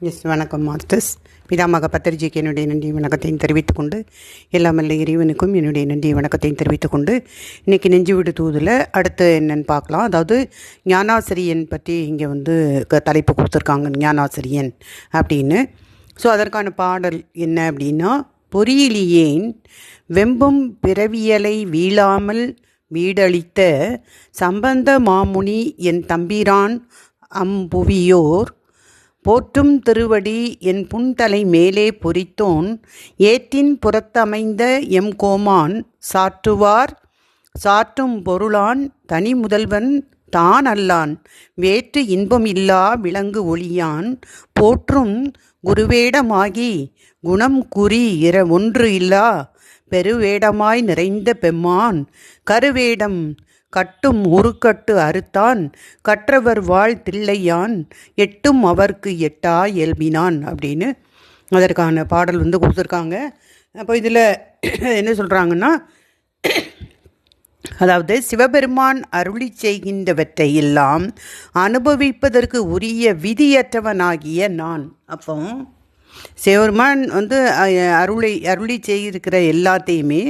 S வணக்கம் masters பிதாமக பத்திரிஜிக்கு என்னுடைய நன்றி வணக்கத்தையும் தெரிவித்துக் கொண்டு எல்லாமல்ல இறைவனுக்கும் என்னுடைய நன்றி வணக்கத்தையும் தெரிவித்துக் கொண்டு இன்றைக்கி நெஞ்சு விடு தூதில் அடுத்து என்னென்னு பார்க்கலாம். அதாவது ஞானாசிரியன் பற்றி இங்கே வந்து க- தலைப்பு கொடுத்துருக்காங்க ஞானாசிரியன் அப்படின்னு. ஸோ அதற்கான பாடல் என்ன அப்படின்னா பொறியிலியேன் வெம்பும் பிறவியலை வீழாமல் வீடளித்த சம்பந்த மாமுனி என் தம்பிரான் அம்புவியோர் போற்றும் திருவடி என் புன்தலை மேலே பொறித்தோன் ஏற்றின் புறத்தமைந்த எம் கோமான் சாற்றுவார் சாற்றும் பொருளான் தனி முதல்வன் தான் அல்லான் வேற்று இன்பமில்லா விலங்கு ஒளியான் போற்றும் குருவேடமாகி குணம் குறி இர ஒன்று இல்லா பெருவேடமாய் நிறைந்த பெம்மான் கருவேடம் கட்டும் உருக்கட்டு அறுத்தான் கற்றவர் வாழ் தில்லையான் எட்டும் அவர்க்கு எட்டா இயல்பினான் அப்படின்னு அதற்கான பாடல் வந்து கொடுத்துருக்காங்க. அப்போ இதில் என்ன சொல்கிறாங்கன்னா அதாவது சிவபெருமான் அருளி செய்கின்றவற்றை எல்லாம் அனுபவிப்பதற்கு உரிய விதியற்றவனாகிய நான். அப்போ சிவபெருமான் வந்து அருளை அருளி செய்திருக்கிற எல்லாத்தையுமே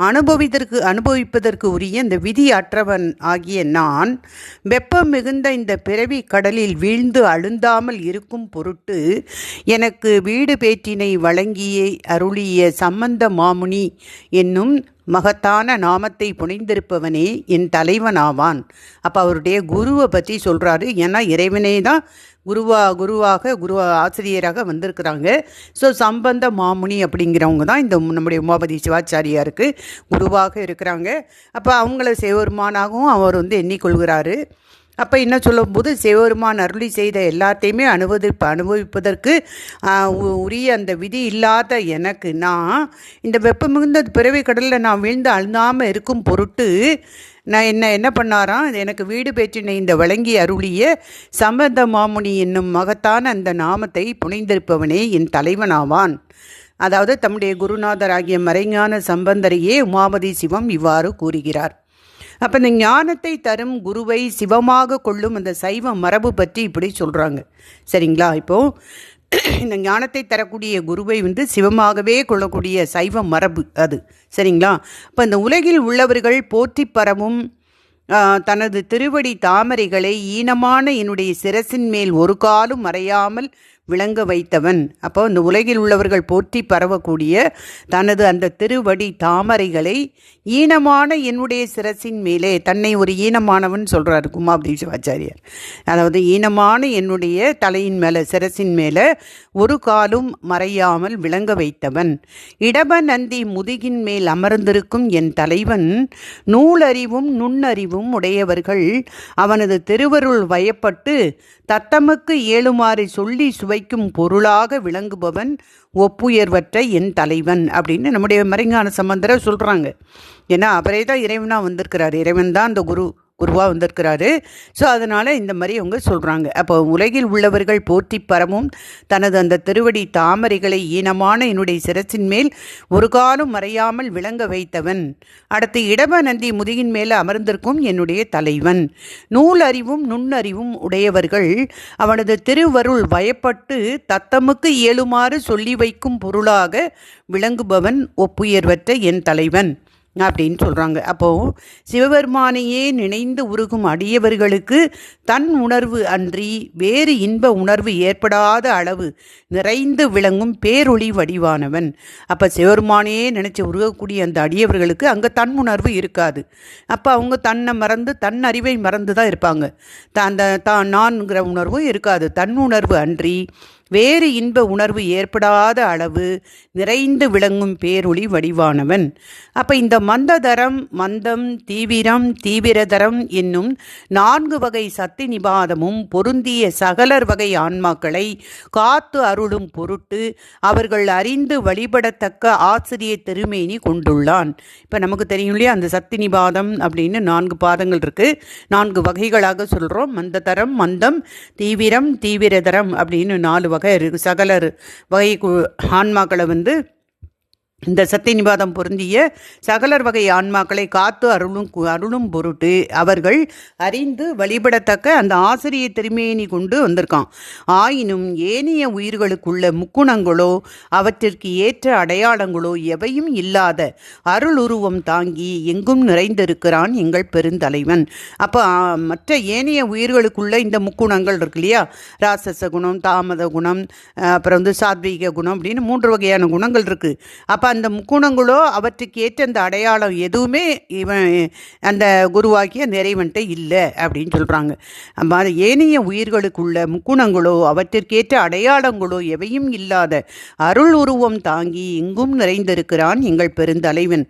அனுபவித்தற்கு அனுபவிப்பதற்கு உரிய இந்த விதி அற்றவன் ஆகிய நான் வெப்பம் மிகுந்த இந்த பிறவி கடலில் வீழ்ந்து அழுந்தாமல் இருக்கும் பொருட்டு எனக்கு வீடு பேற்றினை வழங்கிய அருளிய சம்பந்த மாமுனி என்னும் மகத்தான நாமத்தை புனைந்திருப்பவனே என் தலைவனாவான். அப்போ அவருடைய குருவை பற்றி சொல்கிறாரு ஏன்னா இறைவனே தான் குருவா குருவாக குரு ஆசிரியராக வந்திருக்கிறாங்க. ஸோ சம்பந்த மாமுனி அப்படிங்கிறவங்க தான் இந்த நம்முடைய உமாபதி சிவாச்சாரியாருக்கு குருவாக இருக்கிறாங்க. அப்போ அவங்கள சிவபெருமானாகவும் அவர் வந்து எண்ணிக்கொள்கிறாரு. அப்போ என்ன சொல்லும்போது சிவபெருமான் அருளி செய்த எல்லாத்தையுமே அனுபவிப்ப அனுபவிப்பதற்கு உரிய அந்த விதி இல்லாத எனக்கு நான் இந்த வெப்பம் மிகுந்த பிறவி கடலில் நான் வீழ்ந்து அழுந்தாமல் இருக்கும் பொருட்டு நான் என்ன என்ன பண்ணாராம்? எனக்கு வீடு பேச்சினை இந்த வழங்கி அருளிய சம்பந்த மாமுனி என்னும் மகத்தான அந்த நாமத்தை புனைந்திருப்பவனே என் தலைவனாவான். அதாவது தம்முடைய குருநாதராகிய மறைஞான சம்பந்தரையே உமாபதி சிவம் இவ்வாறு கூறுகிறார். அப்போ இந்த ஞானத்தை தரும் குருவை சிவமாக கொள்ளும் அந்த சைவ மரபு பற்றி இப்படி சொல்கிறாங்க சரிங்களா? இப்போது இந்த ஞானத்தை தரக்கூடிய குருவை வந்து சிவமாகவே கொள்ளக்கூடிய சைவ மரபு அது. சரிங்களா? இப்போ இந்த உலகில் உள்ளவர்கள் போற்றி பரவும் தனது திருவடி தாமரைகளை ஈனமான என்னுடைய சிரசின் மேல் ஒரு காலும் மறையாமல் விளங்க வைத்தவன். அப்போ இந்த உலகில் உள்ளவர்கள் போற்றி பரவக்கூடிய தனது அந்த திருவடி தாமரைகளை ஈனமான என்னுடைய சிரசின் மேலே தன்னை ஒரு ஈனமானவன் சொல்கிறார் குமாபதி சிவாச்சாரியார் அதாவது ஈனமான என்னுடைய தலையின் மேலே சிரசின் மேலே ஒரு காலும் மறையாமல் விளங்க வைத்தவன். இடப நந்தி முதுகின் மேல் அமர்ந்திருக்கும் என் தலைவன் நூலறிவும் நுண்ணறிவும் உடையவர்கள். அவனது திருவருள் வயப்பட்டு தத்தமுக்கு ஏழுமாறு சொல்லி சுவை உரைக்கும் பொருளாக விளங்குபவன் ஒப்புயர்வற்ற என் தலைவன் அப்படின்னு நம்முடைய மறைஞான சம்பந்தரை சொல்கிறாங்க ஏன்னா அவரே தான் இறைவனாக வந்திருக்கிறார். இறைவன் தான் அந்த குரு. குருவாக வந்திருக்கிறாரு. ஸோ அதனால் இந்த மாதிரி அவங்க சொல்கிறாங்க அப்போ உலகில் உள்ளவர்கள் போற்றி பரவும் தனது அந்த திருவடி தாமரைகளை ஈனமான என்னுடைய சிரசின் மேல் ஒரு காலம் மறையாமல் விளங்க வைத்தவன். அடுத்து இடப நந்தி முதுகின் மேலே அமர்ந்திருக்கும் என்னுடைய தலைவன். நூல் அறிவும் நுண்ணறிவும் உடையவர்கள் அவனது திருவருள் வயப்பட்டு தத்தமுக்கு இயலுமாறு சொல்லி வைக்கும் பொருளாக விளங்குபவன் ஒப்புயர்வற்ற என் தலைவன். அப்படின்னு சொல்கிறாங்க அப்போது சிவபெருமானையே நினைந்து உருகும் அடியவர்களுக்கு தன் உணர்வு அன்றி வேறு இன்ப உணர்வு ஏற்படாத அளவு நிறைந்து விளங்கும் பேரொளி வடிவானவன். அப்போ சிவபெருமானையே நினச்சி உருகக்கூடிய அந்த அடியவர்களுக்கு அங்கே தன் உணர்வு இருக்காது. அப்போ அவங்க தன்னை மறந்து தன் அறிவை மறந்து தான் இருப்பாங்க. த- அந்த தான் நான்கிற உணர்வும் இருக்காது. தன் உணர்வு அன்றி வேறு இன்ப உணர்வு ஏற்படாத அளவு நிறைந்து விளங்கும் பேரொளி வடிவானவன். அப்போ இந்த மந்ததரம் மந்தம் தீவிரம் தீவிரதரம் என்னும் நான்கு வகை சக்தி நிபாதமும் பொருந்திய சகலர் வகை ஆன்மாக்களை காத்து அருளும் பொருட்டு அவர்கள் அறிந்து வழிபடத்தக்க ஆசிரிய திருமேனி கொண்டுள்ளான். இப்போ நமக்கு தெரியும் இல்லையா? அந்த சக்தி நிபாதம் அப்படின்னு நான்கு பாதங்கள் இருக்குது நான்கு வகைகளாக சொல்கிறோம் மந்ததரம் மந்தம் தீவிரம் தீவிரதரம் அப்படின்னு நாலு வகை இருக்குது சகலர் வகை கு- ஆன்மாக்களை வந்து இந்த சத்திய நிபாதம் பொருந்திய சகலர் வகை ஆன்மாக்களை காத்து அருளும் அருளும் பொருட்டு அவர்கள் அறிந்து வழிபடத்தக்க அந்த ஆசிரியை திருமேனி கொண்டு வந்திருக்கான். ஆயினும் ஏனைய உயிர்களுக்குள்ள முக்குணங்களோ அவற்றிற்கு ஏற்ற அடையாளங்களோ எவையும் இல்லாத அருள் உருவம் தாங்கி எங்கும் நிறைந்திருக்கிறான் எங்கள் பெருந்தலைவன். அப்போ மற்ற ஏனைய உயிர்களுக்குள்ள இந்த முக்குணங்கள் இருக்கு இல்லையா? ராசச குணம் தாமத குணம் அப்புறம் வந்து சாத்வீக குணம் அப்படின்னு மூன்று வகையான குணங்கள் இருக்குது அப்போ அந்த முக்குணங்களோ அவற்றுக்கு ஏற்ற அந்த அடையாளம் எதுவுமே இவன் அந்த குருவாக்கிய நிறைவன்ட்ட இல்லை அப்படின்னு சொல்கிறாங்க அது ஏனைய உயிர்களுக்குள்ள முக்குணங்களோ அவற்றிற்கேற்ற அடையாளங்களோ எவையும் இல்லாத அருள் உருவம் தாங்கி எங்கும் நிறைந்திருக்கிறான் எங்கள் பெருந்தலைவன்.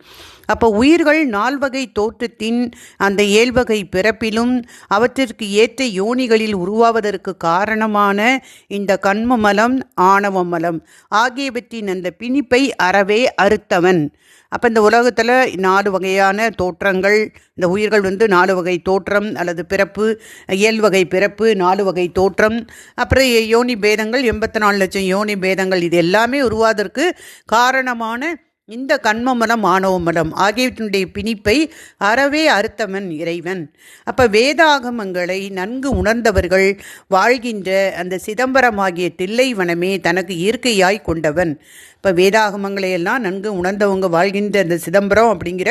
அப்போ உயிர்கள் நால்வகை தோற்றத்தின் அந்த ஏழ்வகை பிறப்பிலும் அவற்றிற்கு ஏற்ற யோனிகளில் உருவாவதற்கு காரணமான இந்த கண்ம மலம் ஆகியவற்றின் அந்த பிணிப்பை அறவே அறுத்தவன். அப்போ இந்த உலகத்தில் நாலு வகையான தோற்றங்கள் இந்த உயிர்கள் வந்து நாலு வகை தோற்றம் அல்லது பிறப்பு இயல் வகை பிறப்பு நாலு வகை தோற்றம். அப்புறம் யோனி பேதங்கள் எண்பத்தி நாலு லட்சம் யோனி பேதங்கள். இது எல்லாமே உருவாவதற்கு காரணமான இந்த கண்மமலம் ஆணவமலம் ஆகியவற்றினுடைய பிணிப்பை அறவே அறுத்தவன் இறைவன். அப்போ வேதாகமங்களை நன்கு உணர்ந்தவர்கள் வாழ்கின்ற அந்த சிதம்பரம் ஆகிய தில்லைவனமே தனக்கு இயற்கையாய் கொண்டவன். இப்போ வேதாகமங்களை எல்லாம் நன்கு உணர்ந்தவங்க வாழ்கின்ற அந்த சிதம்பரம் அப்படிங்கிற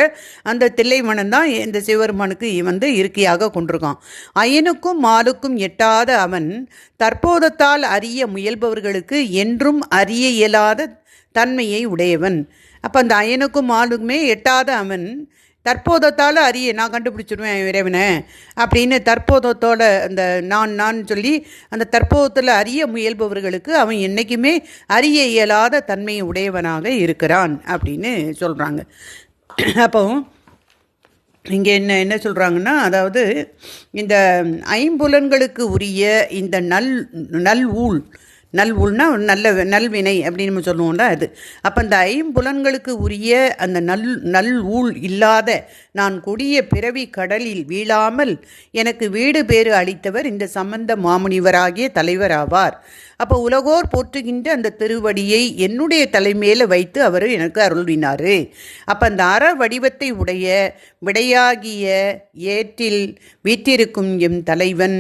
அந்த தில்லைவனம் தான் இந்த சிவபெருமானுக்கு வந்து இருக்கையாக கொண்டிருக்கான். அயனுக்கும் மாலுக்கும் எட்டாத அவன் தற்போதத்தால் அறிய முயல்பவர்களுக்கு என்றும் அறிய இயலாத தன்மையை உடையவன். அப்போ அந்த அயனுக்கும் ஆளுக்குமே எட்டாத அவன் தற்போதத்தால் அறிய நான் கண்டுபிடிச்சிடுவேன் இறைவனை அப்படின்னு தற்போதத்தோட அந்த நான் நான் சொல்லி அந்த தற்போதத்தில் அறிய முயல்பவர்களுக்கு அவன் என்றைக்குமே அறிய இயலாத தன்மையை உடையவனாக இருக்கிறான் அப்படின்னு சொல்கிறாங்க அப்போ இங்கே என்ன என்ன சொல்கிறாங்கன்னா அதாவது இந்த ஐம்புலன்களுக்கு உரிய இந்த நல் நல் ஊழ் நல் உள்னா நல்ல நல்வினை அப்படின்னு சொல்லுவோம்ல அது. அப்போ அந்த ஐம்புலன்களுக்கு உரிய அந்த நல் நல் ஊழ் இல்லாத நான் கொடிய பிறவி கடலில் வீழாமல் எனக்கு வீடு பேறு அளித்தவர் இந்த சம்பந்த மாமுனிவராகிய தலைவர் ஆவார். அப்போ உலகோர் போற்றுகின்ற அந்த திருவடியை என்னுடைய தலைமையில் வைத்து அவர் எனக்கு அருள்வினார். அப்போ அந்த அற வடிவத்தை உடைய விடையாகிய ஏற்றில் வீற்றிருக்கும் எம் தலைவன்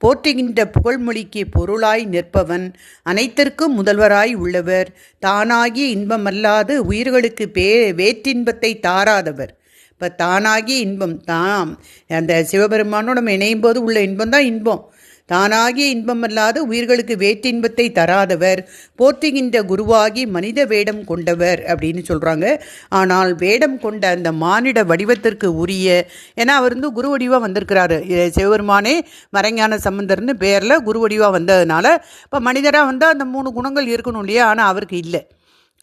போற்றுகின்ற புகழ்மொழிக்கு பொருளாய் நிற்பவன் அனைத்திற்கும் முதல்வராய் உள்ளவர். தானாகிய இன்பமல்லாது உயிர்களுக்கு பே வேற்றின்பத்தை தாராதவர். இப்போ தானாகிய இன்பம் தாம் அந்த சிவபெருமானோட இணையும் போது உள்ள இன்பம் தான் இன்பம். தானாகிய இன்பமல்லாத உயிர்களுக்கு வேற்றின்பத்தை தராதவர் போற்றுகின்ற குருவாகி மனித வேடம் கொண்டவர் அப்படின்னு சொல்கிறாங்க ஆனால் வேடம் கொண்ட அந்த மானிட வடிவத்திற்கு உரிய ஏன்னா அவர் வந்து குரு வடிவாக வந்திருக்கிறாரு. சிவபெருமானே மறைஞான சம்பந்தர்னு பேரில் குரு வடிவாக வந்ததுனால இப்போ மனிதராக வந்தால் அந்த மூணு குணங்கள் இருக்கணும் இல்லையா? ஆனால் அவருக்கு இல்லை.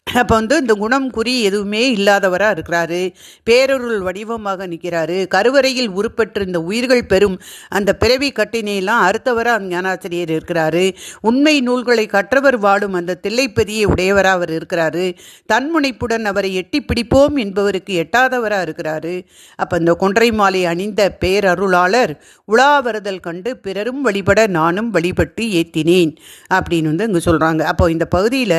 அப்போ வந்து இந்த குணம் குறி எதுவுமே இல்லாதவராக இருக்கிறாரு. பேரொருள் வடிவமாக நிற்கிறாரு. கருவறையில் உருப்பெற்று இந்த உயிர்கள் பெறும் அந்த பிறவி கட்டினையெல்லாம் அறுத்தவராக அந்த ஞானாசிரியர் இருக்கிறாரு. உண்மை நூல்களை கற்றவர் வாடும் அந்த தில்லைப்பதியை உடையவராக அவர் இருக்கிறாரு. தன்முனைப்புடன் அவரை எட்டி பிடிப்போம் என்பவருக்கு எட்டாதவராக இருக்கிறாரு. அப்போ இந்த கொன்றை மாலை அணிந்த பேரருளாளர் உலாவருதல் கண்டு பிறரும் வழிபட நானும் வழிபட்டு ஏற்றினேன் அப்படின்னு வந்து இங்கே சொல்கிறாங்க அப்போ இந்த பகுதியில்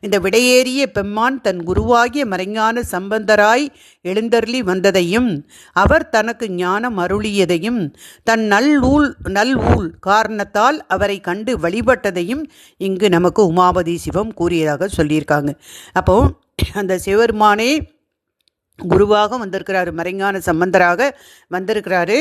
இந்த விடையேறிய பெம்மான் தன் குருவாகிய மறைஞான சம்பந்தராய் எழுந்தருளி வந்ததையும் அவர் தனக்கு ஞானம் அருளியதையும் தன் நல்லூல் நல்ஊல் காரணத்தால் அவரை கண்டு வழிபட்டதையும் இங்கு நமக்கு உமாபதி சிவம் கூறியதாக சொல்லியிருக்காங்க. அப்போ அந்த சிவருமானே குருவாக வந்திருக்கிறாரு மறைஞான சம்பந்தராக வந்திருக்கிறாரு.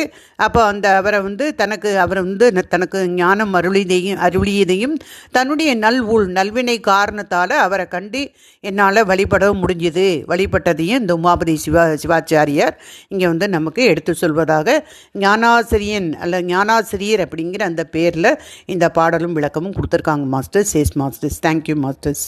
அப்போ அந்த அவரை வந்து தனக்கு அவர் வந்து தனக்கு ஞானம் அருளியதையும் அருளியதையும் தன்னுடைய நல் நல்வினை காரணத்தால் அவரை கண்டு என்னால் வழிபடவும் முடிஞ்சுது. வழிபட்டதையும் இந்த உமாபதி சிவா சிவாச்சாரியார் இங்கே வந்து நமக்கு எடுத்து சொல்வதாக ஞானாசிரியன் அல்ல ஞானாசிரியர் அப்படிங்கிற அந்த பேரில் இந்த பாடலும் விளக்கமும் கொடுத்துருக்காங்க masters chess masters. Thank you masters.